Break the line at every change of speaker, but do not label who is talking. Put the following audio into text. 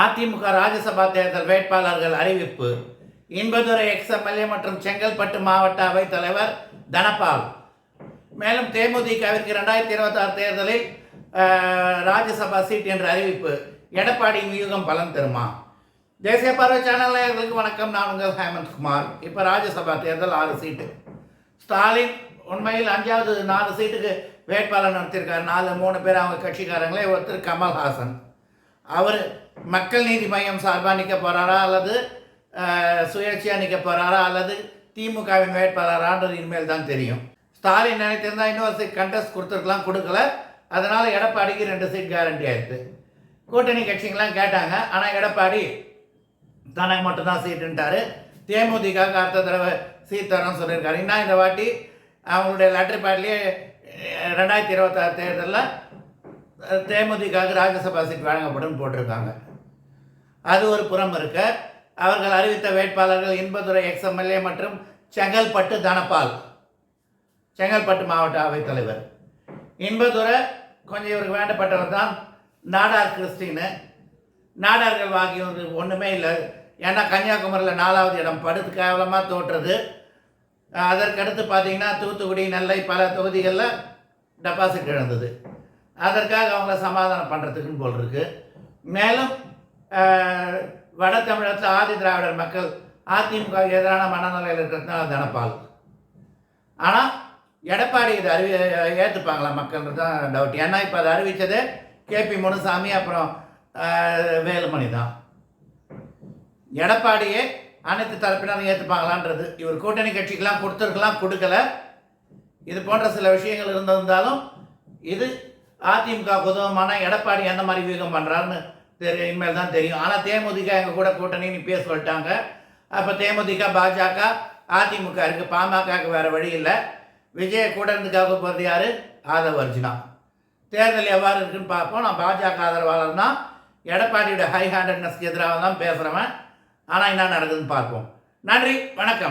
அதிமுக ராஜ்யசபா தேர்தல் வேட்பாளர்கள் அறிவிப்பு. இன்பதுரை எக்ஸ்எம்எல்ஏ மற்றும் செங்கல்பட்டு மாவட்ட அவைத் தலைவர் தனபால். மேலும் தேமுதிகவிற்கு ரெண்டாயிரத்தி இருபத்தாறு தேர்தலில் ராஜ்யசபா சீட் என்ற அறிவிப்பு. எடப்பாடி வியூகம் பலன் தருமா? தேசிய பார்வை சேனல் நேயர்களுக்கு வணக்கம். நான் உங்கள் ஹேமந்த் குமார். இப்போ ராஜ்யசபா தேர்தல் ஆறு சீட்டு. ஸ்டாலின் உண்மையில் அஞ்சாவது நாலு சீட்டுக்கு வேட்பாளர் நடத்தியிருக்காரு நாலு மூணு பேர் அவங்க கட்சிக்காரங்களே ஒருத்தர் கமல்ஹாசன். அவர் மக்கள் நீதி மையம் சார்பாக நிற்க போகிறாரா அல்லது சுயேட்சையாக நிற்க போகிறாரா அல்லது திமுகவின் வேட்பாளரான்றது இனிமேல் தான் தெரியும். ஸ்டாலின் நினைத்திருந்தால் இன்னொரு சீட் கண்டஸ்ட் கொடுத்துருக்கலாம் கொடுக்கல. அதனால் எடப்பாடிக்கு ரெண்டு சீட் கேரண்டி ஆயிடுது. கூட்டணி கட்சிங்கெல்லாம் கேட்டாங்க ஆனால் எடப்பாடி தனக்கு மட்டும்தான் சீட்டுன்ட்டாரு தேமுதிக அடுத்த தடவை சீட் தரோம்னு சொல்லியிருக்காரு. இன்னும் இந்த வாட்டி அவங்களுடைய லெட்டர் பேட்லேயே ரெண்டாயிரத்தி இருபத்தாறு தேர்தலில் தேமுதிகவுக்கு ராஜ்யசபா சீட் வழங்கப்படும் போட்டிருக்காங்க. அது ஒரு புறம் இருக்க. அவர்கள் அறிவித்த வேட்பாளர்கள் இன்பதுரை எக்ஸ்எம்எல்ஏ மற்றும் செங்கல்பட்டு தனபால். செங்கல்பட்டு மாவட்ட அவைத் தலைவர். இன்பதுரை கொஞ்சம் இவருக்கு வேண்டப்பட்டவர் தான் நாடார் கிறிஸ்டின்னு. நாடார்கள் வாங்கி ஒன்றுமே இல்லை. ஏன்னா கன்னியாகுமரியில் நாலாவது இடம் படுத்து கேவலமாக தோற்றுறது அதற்கடுத்து பார்த்தீங்கன்னா தூத்துக்குடி நெல்லை பல தொகுதிகளில் டெபாசிட் இழந்தது. அதற்காக அவங்கள சமாதானம் பண்ணுறதுக்குன்னு போல் இருக்கு. மேலும் வட தமிழகத்தில் ஆதி திராவிடர் மக்கள் அதிமுக எதிரான மனநிலையில் இருக்கிறதுனால தனப்பால் ஆனால் எடப்பாடி இதை அறிவி ஏற்றுப்பாங்களா மக்கள்ன்றது தான் டவுட் ஏன்னா இப்போ அதை அறிவித்தது கேபி முனுசாமி அப்புறம் வேலுமணி தான். எடப்பாடியே அனைத்து தரப்பினரும் ஏற்றுப்பாங்களான்றது இவர் கூட்டணி கட்சிக்கெல்லாம் கொடுத்துருக்கலாம் கொடுக்கல. இது போன்ற சில விஷயங்கள் இருந்திருந்தாலும் இது அதிமுக உதவமான எடப்பாடி எந்த மாதிரி வியூகம் பண்ணுறாருன்னு தெரியும் இனிமேல் தான் தெரியும். ஆனால் தேமுதிக எங்கள் கூட கூட்டணின்னு பேச சொல்லிட்டாங்க. அப்போ தேமுதிக பாஜக அதிமுக இருக்குது பாமகவுக்கு வேறு வழி இல்லை. விஜய கூட இருந்துக்காக போகிறது யார்? ஆதவ அர்ஜுனா. தேர்தல் எவ்வாறு இருக்குன்னு பார்ப்போம். நான் பாஜக ஆதரவாளர் தான். எடப்பாடியோட ஹை ஹேண்டட்னஸ்க்கு எதிராக தான் பேசுகிறவன் ஆனால் என்ன நடக்குதுன்னு பார்ப்போம். நன்றி. வணக்கம்.